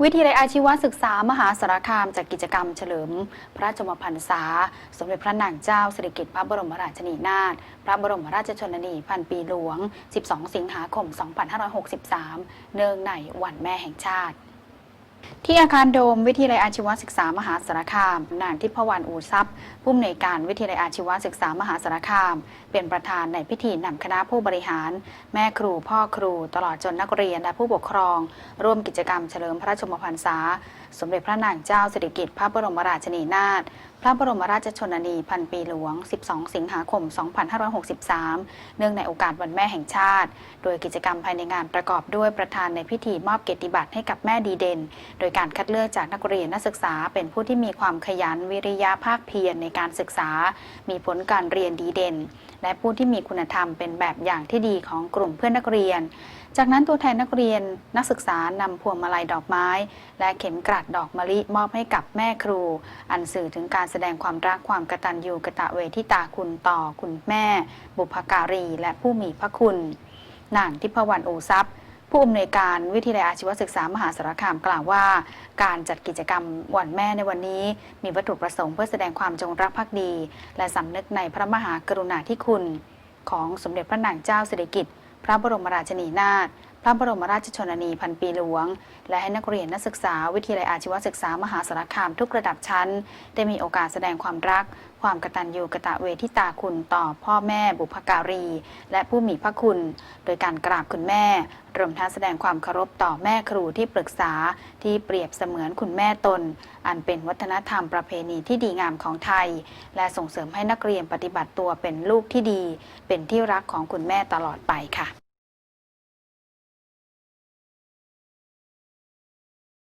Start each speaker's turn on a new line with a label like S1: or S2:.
S1: วิทยาลัยอาชีวศึกษามหาสารคามจัดกิจกรรมเฉลิม พระชมพรรษา สมเด็จพระนางเจ้าสิริกิติ์พระบรมราชินีนาถพระบรมราชชนนีพันปีหลวง 12 สิงหาคม 2563 เนื่องในวันแม่แห่งชาติ ที่อาคารโดมวิทยาลัยอาชีวศึกษามหาสารคาม นางทิพวรรณอูทรัพย์ผู้อำนวยการวิทยาลัยอาชีวศึกษามหาสารคาม เป็นประธานในพิธีนำคณะผู้บริหาร แม่ครูพ่อครู ตลอดจนนักเรียนและผู้ปกครอง ร่วมกิจกรรมเฉลิมพระชนมพรรษา สมเด็จพระนางเจ้าสิริกิติ์พระบรมราชินีนาถพระบรมราชชนนีพันปีหลวง 12 สิงหาคม 2563 เนื่องในโอกาสวันแม่แห่งชาติ โดยกิจกรรมภายในงานประกอบด้วยประธานในพิธีมอบเกียรติบัตรให้กับแม่ดีเด่นโดยการคัดเลือกจากนักเรียนนักศึกษา เป็นผู้ที่มีความขยันวิริยะภาคเพียรในการศึกษา มีผลการเรียนดีเด่น และผู้ที่มีคุณธรรมเป็นแบบอย่างที่ดีของกลุ่มเพื่อนนักเรียน จากนั้นตัวแทนนักเรียนนักศึกษานำพวงมาลัยดอกไม้ และเข็มกลัดดอกมะลิมอบให้กับแม่ครู อันสื่อถึงการแสดงความรักความกตัญญูกตเวทิตาคุณต่อคุณแม่ บุพการี และผู้มีพระคุณนางทิพวรรณโอทรัพย์ ผู้อำนวยการวิทยาลัยอาชีวศึกษามหาสารคามกล่าวว่า การจัดกิจกรรมวันแม่ในวันนี้ มีวัตถุประสงค์เพื่อแสดงความจงรักภักดี และสำนึกในพระมหากรุณาธิคุณ ของสมเด็จพระนางเจ้าสิริกิติ์พระบรมราชินีนาถ พระบรมราชชนนีพันปีหลวง และให้นักเรียนนักศึกษาวิทยาลัยอาชีวศึกษามหาสารคามทุกระดับชั้น ได้มีโอกาสแสดงความรัก ความกตัญญูกตเวทิตาคุณต่อพ่อแม่บุพการี และผู้มีพระคุณ โดยการกราบคุณแม่ รวมทั้งแสดงความเคารพต่อแม่ครูที่ปรึกษาที่เปรียบเสมือนคุณแม่ตน อันเป็นวัฒนธรรมประเพณีที่ดีงามของไทย และส่งเสริมให้นักเรียนปฏิบัติตัวเป็นลูกที่ดี เป็นที่รักของคุณแม่ตลอดไปค่ะ